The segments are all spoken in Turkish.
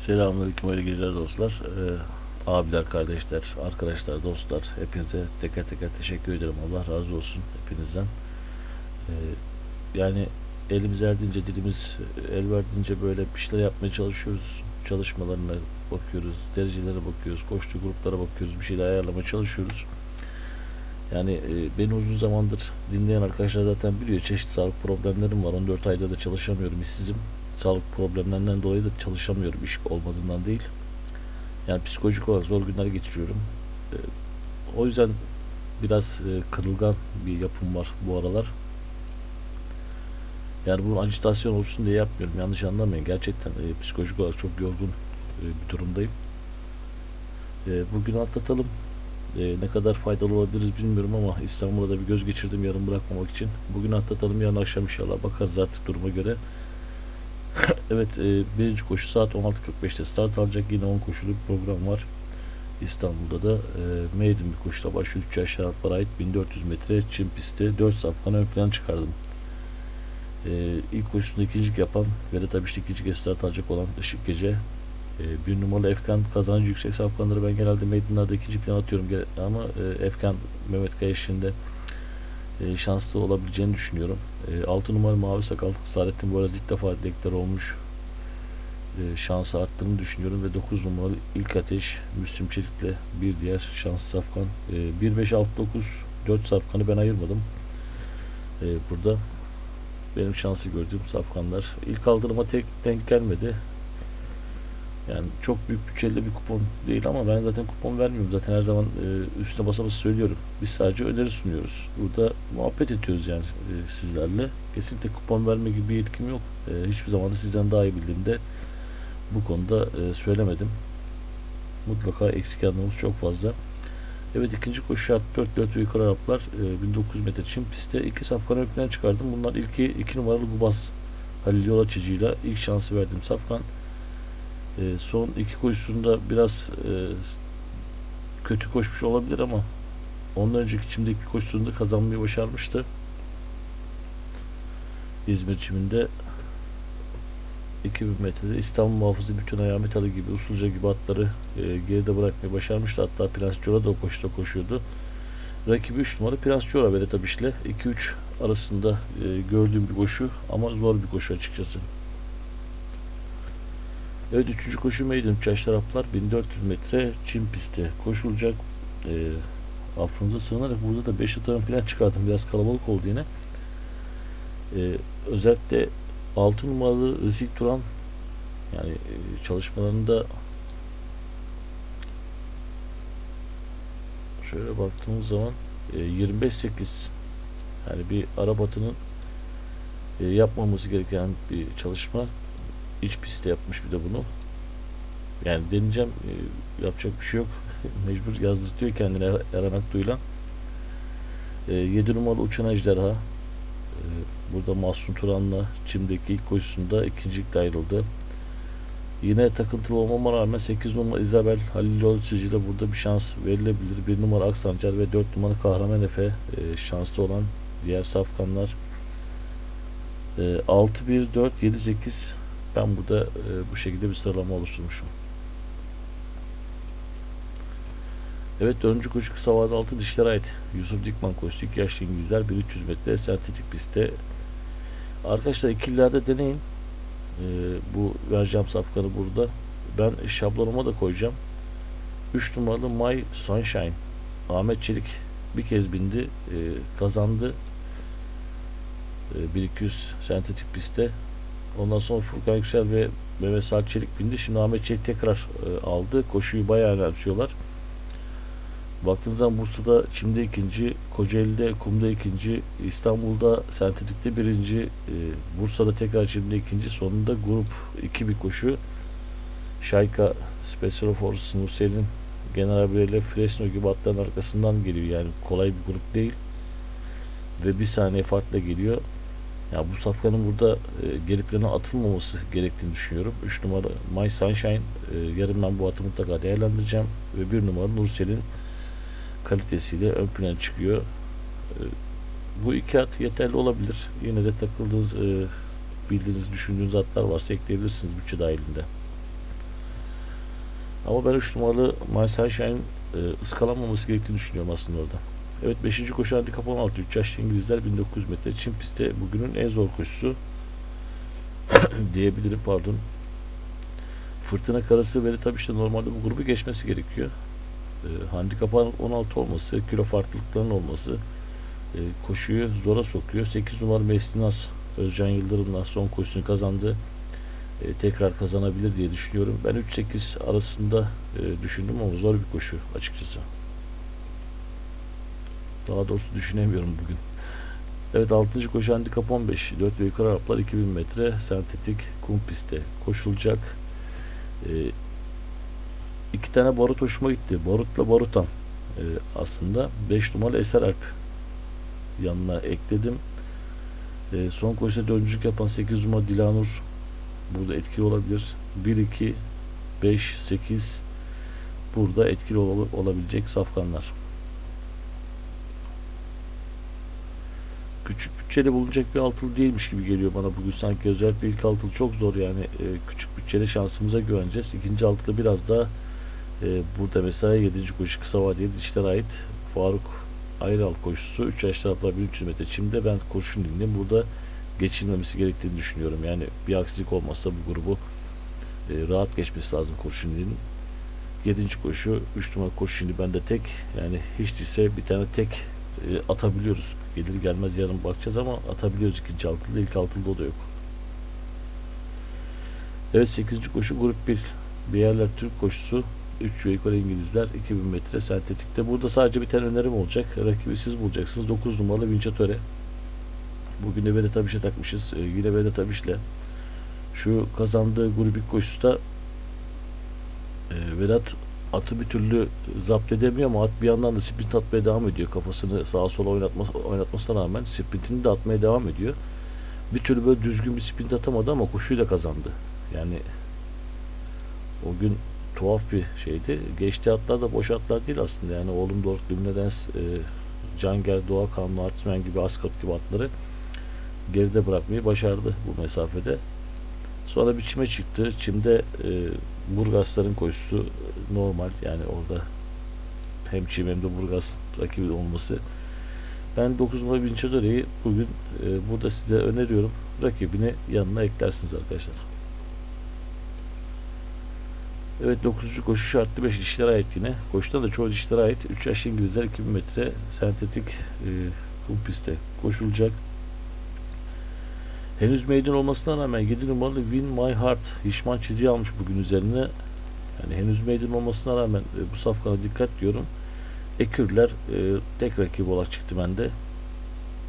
Selamünaleyküm hayırlı geceler dostlar. Ee, abiler, kardeşler, arkadaşlar, dostlar hepinize teker teker teşekkür ederim. Allah razı olsun hepinizden. Ee, yani elimiz erdiğince, dilimiz el verdiğince böyle bir şeyler yapmaya çalışıyoruz. Çalışmalarına bakıyoruz, derecelere bakıyoruz, koştu gruplara bakıyoruz, bir şeyler ayarlamaya çalışıyoruz. Yani e, beni uzun zamandır dinleyen arkadaşlar zaten biliyor çeşitli sağlık problemlerim var. 14 ayda da çalışamıyorum, işsizim sağlık problemlerinden dolayı da çalışamıyorum iş olmadığından değil. Yani psikolojik olarak zor günler geçiriyorum. Ee, o yüzden biraz e, kırılgan bir yapım var bu aralar. Yani bunun ajitasyon olsun diye yapmıyorum. Yanlış anlamayın. Gerçekten e, psikolojik olarak çok yorgun e, bir durumdayım. E, bugün atlatalım. E, ne kadar faydalı olabiliriz bilmiyorum ama İstanbul'da da bir göz geçirdim yarım bırakmamak için. Bugün atlatalım yarın akşam inşallah bakarız artık duruma göre. evet e, birinci koşu saat 16.45'te start alacak. Yine 10 koşulu bir program var. İstanbul'da da e, maiden bir koşuyla başlıyor. 3 yaş şartlara ait 1400 metre çim pistte 4 safkanı ön plana çıkardım. E, ilk koşusunda ikincilik yapan ve de tabii işte ikinci start alacak olan Işık Gece. E, bir numaralı Efkan kazancı yüksek safkanları ben genelde maidenlarda ikinci plan atıyorum. Ama e, Efkan Mehmet Kaya işinde e, şanslı olabileceğini düşünüyorum. E, 6 numara Mavi Sakal Saadettin bu arada ilk defa direktör olmuş. E, şansı arttığını düşünüyorum ve 9 numaralı ilk ateş Müslüm Çelik'le bir diğer şanslı safkan. E, 1 5 6 9 4 safkanı ben ayırmadım. E, burada benim şansı gördüğüm safkanlar. İlk aldırıma tek denk gelmedi. Yani çok büyük bütçeli bir kupon değil ama ben zaten kupon vermiyorum. Zaten her zaman e, üstüne basa basa söylüyorum. Biz sadece öneri sunuyoruz. Burada muhabbet ediyoruz yani e, sizlerle. Kesinlikle kupon verme gibi bir yetkim yok. E, hiçbir zaman da sizden daha iyi bildiğimde bu konuda e, söylemedim. Mutlaka eksik yanlarımız çok fazla. Evet ikinci koşu şart 4 4 ve yukarı Araplar e, 1900 metre çim pistte iki safkan plana çıkardım. Bunlar ilki 2 numaralı Gubas Halil Yolaçıcı'yla ilk şansı verdim safkan. E, son iki koşusunda biraz e, kötü koşmuş olabilir ama ondan önceki çimdeki koşusunda kazanmayı başarmıştı. İzmir çiminde 2000 metrede İstanbul muhafızı bütün Ahmet Ali gibi usulca gibi atları e, geride bırakmayı başarmıştı. Hatta Prens Cora da o koşuda koşuyordu. Rakibi 3 numara Prens Cora Vedat Abiş'le 2-3 arasında e, gördüğüm bir koşu ama zor bir koşu açıkçası. Evet üçüncü koşu meydan 3 yaş taraflar 1400 metre çim pistte koşulacak. E, affınıza sığınarak burada da 5 atarım falan çıkardım. Biraz kalabalık oldu yine. E, özellikle 6 numaralı Rizik Turan yani e, çalışmalarında şöyle baktığımız zaman e, 25-8 yani bir Arabat'ının e, yapmamız gereken bir çalışma iç pistte yapmış bir de bunu. Yani deneyeceğim e, yapacak bir şey yok. Mecbur yazdırtıyor kendine Eren Aktuğ'yla e, 7 numaralı Uçan Ejderha. E, burada Mahsun Turan'la Çim'deki ilk koşusunda ikincilikle ayrıldı. Yine takıntılı olmama rağmen 8 numara Isabel Halil Yolçucu burada bir şans verilebilir. 1 numara Aksancar ve 4 numara Kahraman Efe e, şanslı olan diğer safkanlar. E, 6 1 4 7 8 ben burada e, bu şekilde bir sıralama oluşturmuşum. Evet dördüncü koşu kısa vade altı dişlere ait. Yusuf Dikman koştu. 2 yaşlı İngilizler 1300 metre sentetik pistte. Arkadaşlar ikililerde deneyin. E, bu vereceğim safkanı burada. Ben şablonuma da koyacağım. 3 numaralı My Sunshine. Ahmet Çelik bir kez bindi. e, kazandı. E, 1200 sentetik pistte. Ondan sonra Furkan Yüksel ve Mehmet Salih Çelik bindi. Şimdi Ahmet Çelik tekrar e, aldı. Koşuyu bayağı önemsiyorlar. Baktığınız zaman Bursa'da çimde ikinci, Kocaeli'de kumda ikinci, İstanbul'da sentetikte birinci, e, Bursa'da tekrar çimde ikinci, sonunda grup iki bir koşu. Şayka, Special Forces, Nursel'in General Birey'le Fresno gibi atların arkasından geliyor. Yani kolay bir grup değil. Ve bir saniye farkla geliyor. Ya bu safkanın burada e, geri plana atılmaması gerektiğini düşünüyorum. 3 numara My Sunshine e, yarın ben bu atı mutlaka değerlendireceğim ve bir numara Nursel'in kalitesiyle ön plana çıkıyor. E, bu iki at yeterli olabilir. Yine de takıldığınız e, bildiğiniz düşündüğünüz atlar varsa ekleyebilirsiniz bütçe dahilinde. Ama ben 3 numaralı My Sunshine'ın e, ıskalanmaması gerektiğini düşünüyorum aslında orada. Evet 5. koşu handikap 16. 3 yaşlı İngilizler 1900 metre. Çin pistte bugünün en zor koşusu diyebilirim pardon. Fırtına karası ve de tabii işte normalde bu grubu geçmesi gerekiyor. E, handikap 16 olması, kilo farklılıklarının olması e, koşuyu zora sokuyor. 8 numara Mestinas Özcan Yıldırım'la son koşusunu kazandı. E, tekrar kazanabilir diye düşünüyorum. Ben 3-8 arasında e, düşündüm ama zor bir koşu açıkçası. Daha doğrusu düşünemiyorum bugün. Evet 6. koşu handikap 15. 4 ve yukarı Araplar 2000 metre sentetik kum pistte koşulacak. E, iki tane barut hoşuma gitti. Barutla Barutan e, aslında 5 numaralı Eser Alp yanına ekledim. E, son koşuda dördüncülük yapan 8 numara Dilanur burada etkili olabilir. 1 2 5 8 burada etkili ol- olabilecek safkanlar. Küçük bütçeli bulunacak bir altılı değilmiş gibi geliyor bana bugün sanki özellikle ilk altılı çok zor yani E, küçük bütçeli şansımıza güveneceğiz. İkinci altılı biraz daha e, burada mesela 7. koşu kısa vadeli dişlere ait Faruk Ayral koşusu 3 yaş taraflar 1300 metre çimde ben kurşun dinleyeyim. Burada geçilmemesi gerektiğini düşünüyorum. Yani bir aksilik olmazsa bu grubu e, rahat geçmesi lazım kurşunluğun. 7. koşu 3 numara kurşunlu bende tek yani hiç değilse bir tane tek e, atabiliyoruz. Gelir gelmez yarın bakacağız ama atabiliyoruz ikinci altılı ilk altılıda o da yok. Evet 8. koşu grup 1 bir yerler Türk koşusu 3 ve yukarı İngilizler 2000 metre sentetikte. Burada sadece bir tane önerim olacak. Rakibi siz bulacaksınız. 9 numaralı Vinçatöre. Bugün de Vedat Abiş'e takmışız. Ee, yine Vedat Abiş'le şu kazandığı grubik koşuda e, Vedat atı bir türlü zapt edemiyor ama at bir yandan da sprint atmaya devam ediyor. Kafasını sağa sola oynatması, oynatmasına rağmen sprintini de atmaya devam ediyor. Bir türlü böyle düzgün bir sprint atamadı ama koşuyu da kazandı. Yani o gün tuhaf bir şeydi. Geçtiği atlar da boş atlar değil aslında. Yani oğlum Doruk Lümnedens, e, Canger, Doğa Kanlı, Artismen gibi Ascot gibi atları geride bırakmayı başardı bu mesafede. Sonra bir çime çıktı. Çimde e, Burgasların koşusu normal. Yani orada hem çim hem de Burgas rakibi olması. Ben 9 numara Vinçadore'yi bugün e, burada size öneriyorum. Rakibini yanına eklersiniz arkadaşlar. Evet 9. koşu şartlı 5 dişlere ait yine. Koşuda da çoğu dişlere ait. 3 yaşlı İngilizler 2000 metre sentetik e, kum pistte koşulacak. Henüz meydan olmasına rağmen 7 numaralı Win My Heart Hişman çiziği almış bugün üzerine. Yani henüz meydan olmasına rağmen e, bu safkana dikkat diyorum. Ekürler e, tek rakip olarak çıktı bende.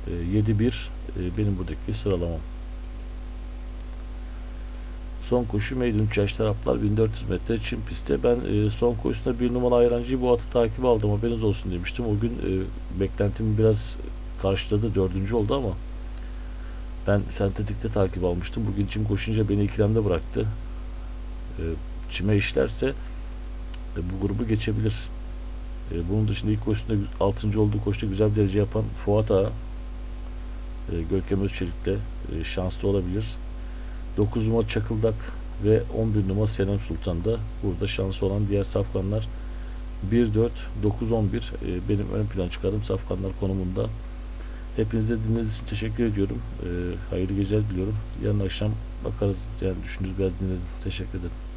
E, 7-1 e, benim buradaki sıralamam. Son koşu Maiden 3 yaş taraflar 1400 metre Çin pistte. Ben e, son koşusunda bir numara ayrancıyı bu atı takip aldım haberiniz olsun demiştim. O gün e, beklentimi biraz karşıladı. Dördüncü oldu ama ben sentetikte takip almıştım. Bugün çim koşunca beni ikilemde bıraktı. E, çime işlerse e, bu grubu geçebilir. E, bunun dışında ilk koşusunda 6. olduğu koşuda güzel bir derece yapan Fuat Ağa e, Görkem Özçelik'le e, şanslı olabilir. 9 numara Çakıldak ve 11 numara Senem Sultan da burada şansı olan diğer safkanlar 1, 4, 9, 11 e, benim ön plan çıkardım safkanlar konumunda. Hepinize dinlediğiniz için teşekkür ediyorum. E, hayırlı geceler diliyorum. Yarın akşam bakarız yani düşünürüz biraz dinledim. Teşekkür ederim.